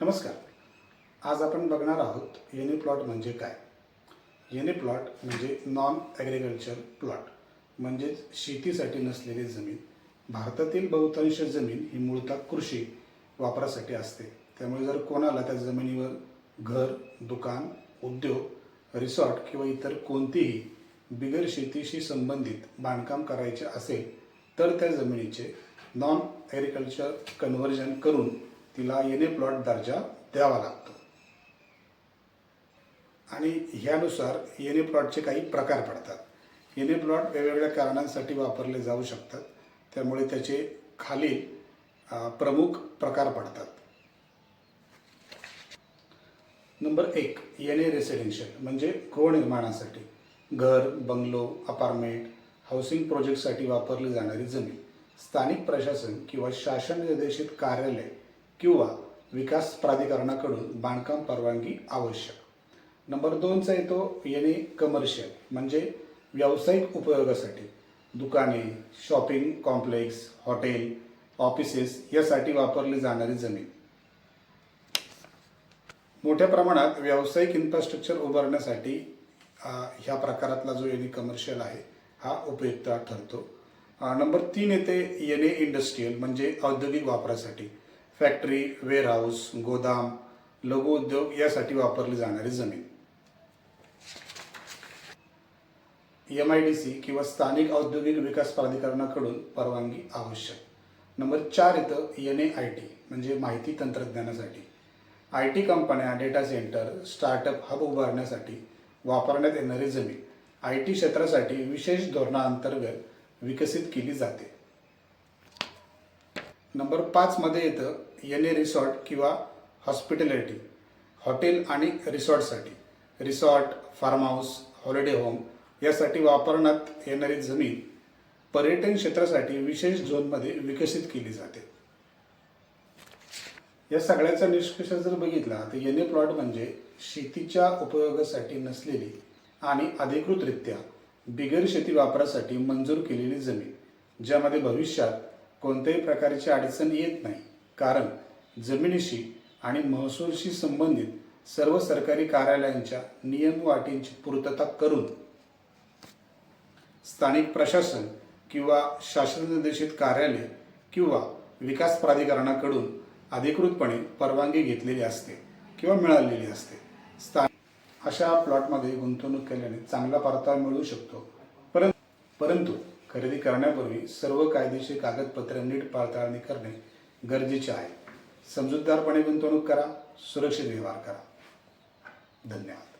नमस्कार. आज आपण बघणार आहोत येणे प्लॉट म्हणजे काय? येणे प्लॉट म्हणजे नॉन ॲग्रिकल्चर प्लॉट म्हणजेच शेतीसाठी नसलेली जमीन. भारतातील बहुतांश जमीन ही मूळतः कृषी वापरासाठी असते. त्यामुळे जर कोणाला त्या जमिनीवर घर दुकान उद्योग रिसॉर्ट किंवा इतर कोणतीही बिगर शेतीशी संबंधित बांधकाम करायचे असेल तर त्या जमिनीचे नॉन ॲग्रिकल्चर कन्व्हर्जन करून तिला एने प्लॉट दर्जा द्यावा लागतो. आणि ह्यानुसार एने प्लॉटचे काही प्रकार पडतात. एने प्लॉट वेगवेगळ्या कारणांसाठी वापरले जाऊ शकतात. त्यामुळे त्याचे खालील प्रमुख प्रकार पडतात. नंबर एक येणे रेसिडेन्शियल म्हणजे गृहनिर्माणासाठी. घर बंगलो अपार्टमेंट हाऊसिंग प्रोजेक्टसाठी वापरली जाणारी जमीन. स्थानिक प्रशासन किंवा शासन निर्देशित कार्यालय किंवा विकास प्राधिकरणाकडून बांधकाम परवानगी आवश्यक. नंबर दोनचा येतो येणे कमर्शियल म्हणजे व्यावसायिक उपयोगासाठी. दुकाने शॉपिंग कॉम्प्लेक्स हॉटेल ऑफिसेस यासाठी वापरली जाणारी जमीन. मोठ्या प्रमाणात व्यावसायिक इन्फ्रास्ट्रक्चर उभारण्यासाठी ह्या प्रकारातला जो येणे कमर्शियल आहे हा उपयुक्त ठरतो. नंबर तीन येते येणे इंडस्ट्रीयल म्हणजे औद्योगिक वापरासाठी. फॅक्टरी वेअरहाऊस गोदाम लघु उद्योग यासाठी वापरली जाणारी जमीन. एम आय डी सी किंवा स्थानिक औद्योगिक विकास प्राधिकरणाकडून परवानगी आवश्यक. नंबर चार येतं एन ए आय टी म्हणजे माहिती तंत्रज्ञानासाठी. आय टी कंपन्या डेटा सेंटर स्टार्टअप हब उभारण्यासाठी वापरण्यात येणारी जमीन. आय टी क्षेत्रासाठी विशेष धोरणाअंतर्गत विकसित केली जाते. नंबर पाचमध्ये येतं एन ए रिसॉर्ट किंवा हॉस्पिटॅलिटी हॉटेल आणि रिसॉर्टसाठी. Resort farm house holiday home यासाठी वापरण्यात येणारी जमीन पर्यटन क्षेत्रासाठी विशेष झोनमध्ये विकसित केली जाते. या सगळ्याचा निष्कर्ष जर बघितला तर येणे प्लॉट म्हणजे शेतीच्या उपयोगासाठी नसलेली आणि अधिकृतरित्या बिगर शेती वापरासाठी मंजूर केलेली जमीन ज्यामध्ये भविष्यात कोणत्याही प्रकारची अडचण येत नाही. कारण जमिनीशी आणि महसूलशी संबंधित सर्व सरकारी कार्यालयांच्या नियम पूर्तता करून स्थानिक प्रशासन किंवा शासन निर्देशित कार्यालय किंवा विकास प्राधिकरणाकडून अधिकृतपणे परवानगी घेतलेली असते किंवा मिळालेली असते. स्थान अशा प्लॉटमध्ये गुंतवणूक केल्याने चांगला परतावा मिळू शकतो. परंतु परंतु खरेदी करण्यापूर्वी सर्व कायदेशीर कागदपत्रे नीट पडताळणी करणे गरजेचे आहे. समजूतदारपणे गुंतवणूक करा सुरक्षित व्यवहार करा. धन्यवाद.